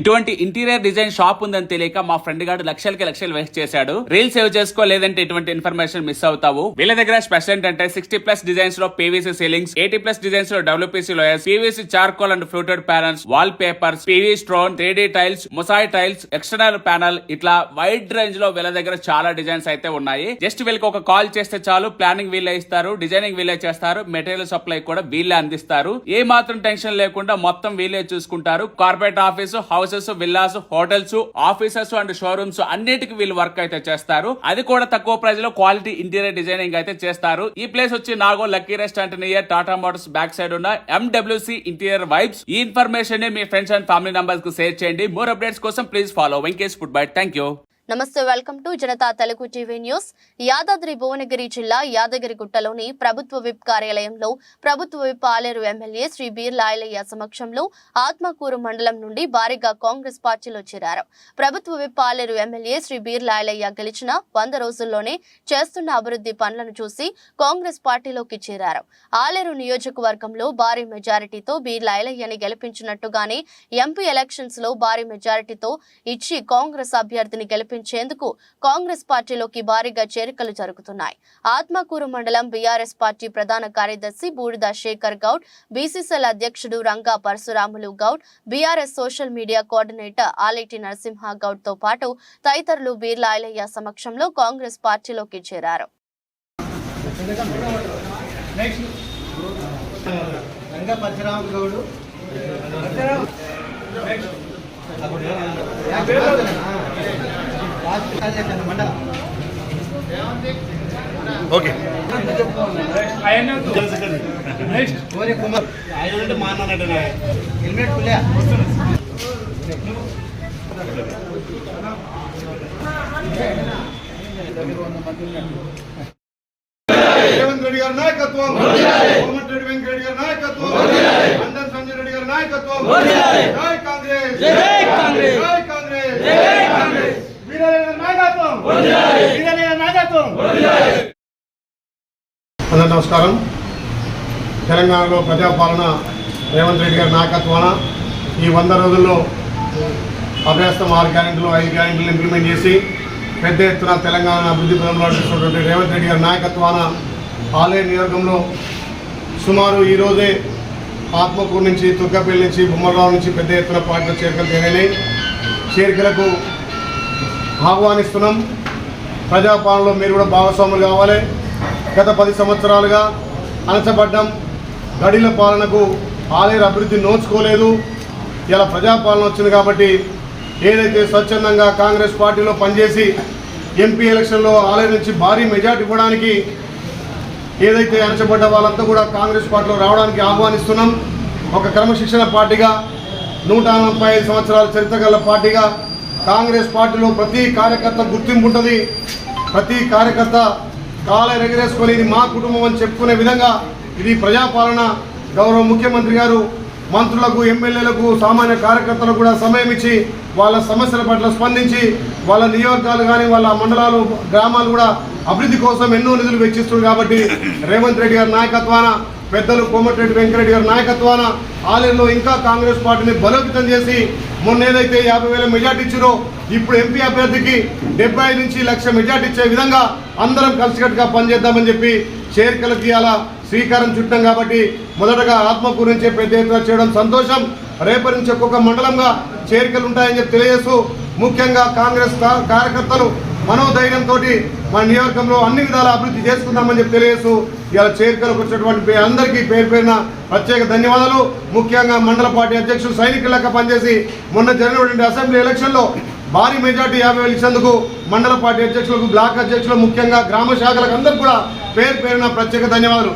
ఇటువంటి interior design shop ఉందని తెలియక మా ఫ్రెండ్ గారు లక్షలకి లక్షలు వేస్ట్ చేశాడు. రీల్ సేవ్ చేసుకో లేదంటే ఇటువంటి ఇన్ఫర్మేషన్ మిస్ అవుతావు. వీళ్ళ దగ్గర స్పెషల్ ఏంటంటే సిక్స్టీ ప్లస్ డిజైన్స్లో PVC ceilings eighty plus డిజైన్స్లో WPC louvers PVC charcoal and fluted panels wall papers PV stone three tiles mosaic tiles external panel ఇట్లా వైడ్ రేంజ్లో వీళ్ళ దగ్గర చాలా డిజైన్స్ అయితే ఉన్నాయి. జస్ట్ వీళ్ళకి ఒక కాల్ చేస్తే చాలు ప్లానింగ్ వీళ్ళే ఇస్తారు డిజైనింగ్ వీళ్ళే చేస్తారు మెటీరియల్ సప్లై కూడా వీళ్ళే అందిస్తారు. ఏ మాత్రం టెన్షన్ లేకుండా మొత్తం వీళ్ళే చూసుకుంటారు. Corporate office houses villas hotels offices and showrooms అన్నిటికి వీళ్ళు వర్క్ అయితే చేస్తారు. అది కూడా తక్కువ ప్రైస్లో క్వాలిటీ ఇంటీరియర్ డిజైనింగ్ అయితే చేస్తారు. ఈ ప్లేస్ వచ్చి నాగో lucky restaurant near Tata Motors back side ఉన్న ఎండబ్ల్యూసి ఇంటీరియర్ వైబ్స్ ఈ ఇన్ఫర్మేషన్ని మీ ఫ్రెండ్స్ అండ్ ఫ్యామిలీ నంబర్స్కు షేర్ చేయండి. మోర్ అప్డేట్స్ కోసం please follow. Venkesh food bite thank you నమస్తే welcome to Janata Telugu TV news. Yadadri Bhuvanagiri జిల్లా యాదగిరిగుట్టలోని ప్రభుత్వ విప్ కార్యాలయంలో ప్రభుత్వ విప్ ఆలేరు ఎమ్మెల్యే శ్రీ బీర్ లాయలయ్య సమక్షంలో ఆత్మకూరు మండలం నుండి భారీగా కాంగ్రెస్ పార్టీలో చేరారు. ప్రభుత్వ విప్ ఆలేరు ఎమ్మెల్యే శ్రీ బీర్ లాయలయ్య గెలిచిన వంద రోజుల్లోనే చేస్తున్న అభివృద్ధి పనులను చూసి కాంగ్రెస్ పార్టీలోకి చేరారు. ఆలేరు నియోజకవర్గంలో భారీ మెజారిటీతో బీర్ లాయలయ్యని గెలిపించినట్టుగానే ఎంపీ ఎలక్షన్స్లో భారీ మెజారిటీతో ఇచ్చి కాంగ్రెస్ అభ్యర్థిని గెలిపి గెలిపించేందుకు కాంగ్రెస్ పార్టీలోకి భారీగా చేరికలు జరుగుతున్నాయి. ఆత్మకూరు మండలం బీఆర్ఎస్ పార్టీ ప్రధాన కార్యదర్శి బూడిద శేఖర్ గౌడ్ బీసీసీఎల్ అధ్యక్షుడు Ranga Parasuramulu Goud BRS social media coordinator Aleti Narasimha గౌడ్తో పాటు తదితరులు బీర్లా ఐలయ్య సమక్షంలో కాంగ్రెస్ పార్టీలోకి చేరారు. రంగా పరశురామ. గౌడు ఓకే. రేవంత్ రెడ్డి గారి నాయకత్వం. కోమటిరెడ్డి వెంకరెడ్డి గారి నాయకత్వం. అందర్ సంజయ్ రెడ్డి గారి నాయకత్వం. జై. కాంగ్రెస్. జై కాంగ్రెస్. జై కాంగ్రెస్. జై కాంగ్రెస్ వీరయ్య నాయకత్వం వీరయ్య నాయకత్వం అందరు నమస్కారం. తెలంగాణలో ప్రజాపాలన రేవంత్ రెడ్డి గారి నాయకత్వాన ఈ వంద రోజుల్లో అభ్యాసం ఆరు గ్యారెంటీలు ఐదు గ్యారెంటీలు ఇంప్లిమెంట్ చేసి పెద్ద ఎత్తున తెలంగాణ అభివృద్ధి పదంలో నడుస్తున్నటువంటి రేవంత్ రెడ్డి గారి నాయకత్వాన ఆలయ నియోజకంలో సుమారు ఈరోజే ఆత్మకూరు నుంచి తుర్కపల్లి నుంచి బొమ్మలరావు నుంచి పెద్ద ఎత్తున పార్టీలు చేరికలు జరిగినాయి. చేరికలకు ఆహ్వానిస్తున్నాం. ప్రజాపాలనలో మీరు కూడా భాగస్వాములు కావాలి. గత పది సంవత్సరాలుగా అణచబడ్డం గడిల పాలనకు ఆలయ అభివృద్ధి నోచుకోలేదు. ఇలా ప్రజాపాలన వచ్చింది కాబట్టి ఏదైతే స్వచ్ఛందంగా కాంగ్రెస్ పార్టీలో పనిచేసి ఎంపీ ఎలక్షన్లో ఆలయం నుంచి భారీ మెజార్టీ ఇవ్వడానికి ఏదైతే అణచబడ్డ వాళ్ళంతా కూడా కాంగ్రెస్ పార్టీలో రావడానికి ఆహ్వానిస్తున్నాం. ఒక క్రమశిక్షణ పార్టీగా నూట ముప్పై ఐదు సంవత్సరాల చరిత్ర పార్టీగా కాంగ్రెస్ పార్టీలో ప్రతి కార్యకర్త గుర్తింపు ఉంటుంది. ప్రతి కార్యకర్త కాల ఎగరేసుకొని ఇది మా కుటుంబం అని చెప్పుకునే విధంగా ఇది ప్రజాపాలన. గౌరవ ముఖ్యమంత్రి గారు మంత్రులకు ఎమ్మెల్యేలకు సామాన్య కార్యకర్తలకు కూడా సమయం ఇచ్చి వాళ్ళ సమస్యల పట్ల స్పందించి వాళ్ళ నియోజకాలు కానీ వాళ్ళ మండలాలు గ్రామాలు కూడా అభివృద్ధి కోసం ఎన్నో నిధులు వెచ్చిస్తున్నారు కాబట్టి రేవంత్ రెడ్డి గారి నాయకత్వాన పెద్దలు కోమటిరెడ్డి వెంకరెడ్డి గారి నాయకత్వాన ఆలయంలో ఇంకా కాంగ్రెస్ పార్టీని బలోపేతం చేసి మొన్న ఏదైతే యాభై వేల మెజార్టీ ఇచ్చారో ఇప్పుడు ఎంపీ అభ్యర్థికి డెబ్బై నుంచి లక్ష మెజార్టీ ఇచ్చే విధంగా అందరం కలిసికట్టుగా పనిచేద్దామని చెప్పి చేరికలకి అలా శ్రీకారం చుట్టాం కాబట్టి మొదటగా ఆత్మకూరు నుంచే పెద్ద ఎత్తున చేయడం సంతోషం. రేపటి నుంచి ఒక్కొక్క మండలంగా చేరికలు ఉంటాయని చెప్పి తెలియజేస్తూ ముఖ్యంగా కాంగ్రెస్ కార్యకర్తలు మనోధైర్యంతో మన నియోజకంలో అన్ని విధాల అభివృద్ధి చేసుకుందామని చెప్పి తెలియజేస్తూ ఇలా చేరికలకు వచ్చినటువంటి అందరికీ పేరు పేరున ప్రత్యేక ధన్యవాదాలు. ముఖ్యంగా మండల పార్టీ అధ్యక్షులు సైనికులక పనిచేసి మొన్న జరిగినటువంటి అసెంబ్లీ ఎలక్షన్లో భారీ మెజార్టీ యాభై వేలు ఇచ్చేందుకు మండల పార్టీ అధ్యక్షులకు బ్లాక్ అధ్యక్షులు ముఖ్యంగా గ్రామ శాఖలకు అందరికీ కూడా పేరు పేరున ప్రత్యేక ధన్యవాదాలు.